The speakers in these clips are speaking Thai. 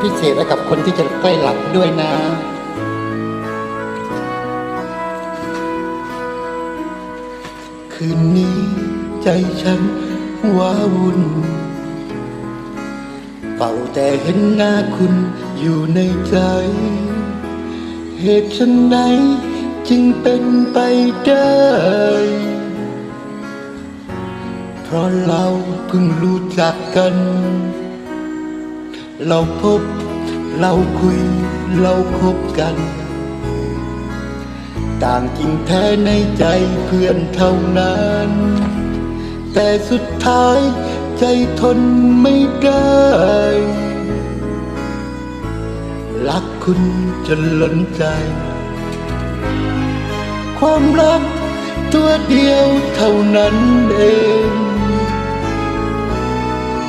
พิเศษให้กับคนที่จะใกล้หลับด้วยนะคืนนี้ใจฉันว้าวุ่นเฝ้าแต่เห็นหน้าคุณอยู่ในใจ เหตุฉันไหนจึงเป็นไปได้ เพราะเราเพิ่งรู้จักกัน เราพบ เราคุย เราคบกัน ต่างจริงแท้ในใจเพื่อนเท่านั้น แต่สุดท้ายใจทนไม่ได้ รักคุณจนล้นใจ ความรักตัวเดียวเท่านั้นเอง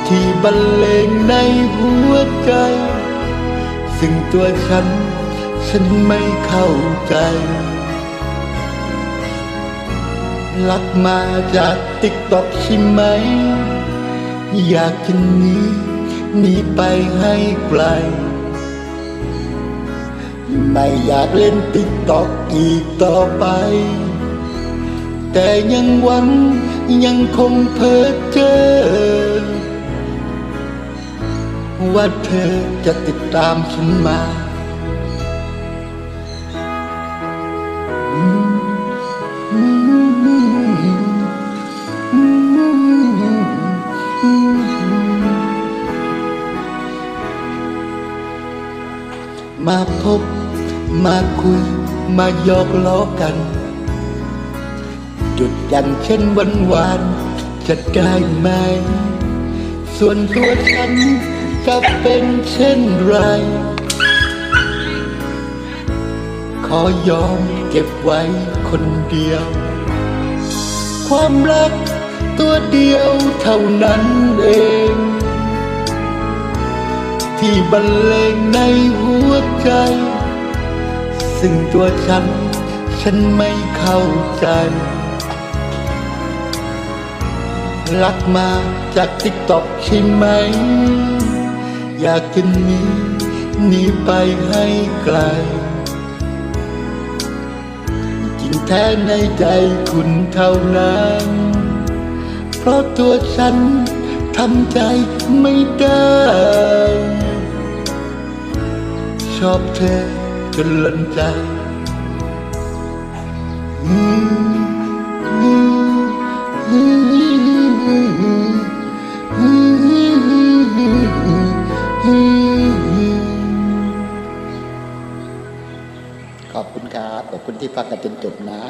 ที่บรรเลงในหัวใจ ซึ่งตัวฉัน ฉันไม่เข้าใจรักมาจากติ๊กตอกใช่ไหม อยากจะหนีหนีไปให้ไกล ไม่อยากเล่นติ๊กตอกอีกต่อไป แต่ยังหวังยังคงเพ้อเจอ ว่าเธอจะติดตามฉันมา มาพบ มาคุย มาหยอกล้อกัน จุดอย่างเช่นวันวานจะได้ไหม ส่วนตัวฉัน จะเป็นเช่นไร ขอยอมเก็บไว้คนเดียว ความรักตัวเดียวเท่านั้นเอง ที่บรรเลงในหัวใจ ซึ่งตัวฉัน ฉันไม่เข้าใจ รักมาจากติ๊กต็อกใช่ไหม อยากจะหนีหนีไปให้ไกล จริงแท้ในใจคุณเท่านั้น เพราะตัวฉันทำใจไม่ได้ ชอบเธอจนล้นใจ คุณที่ฟังกันจนจบนะ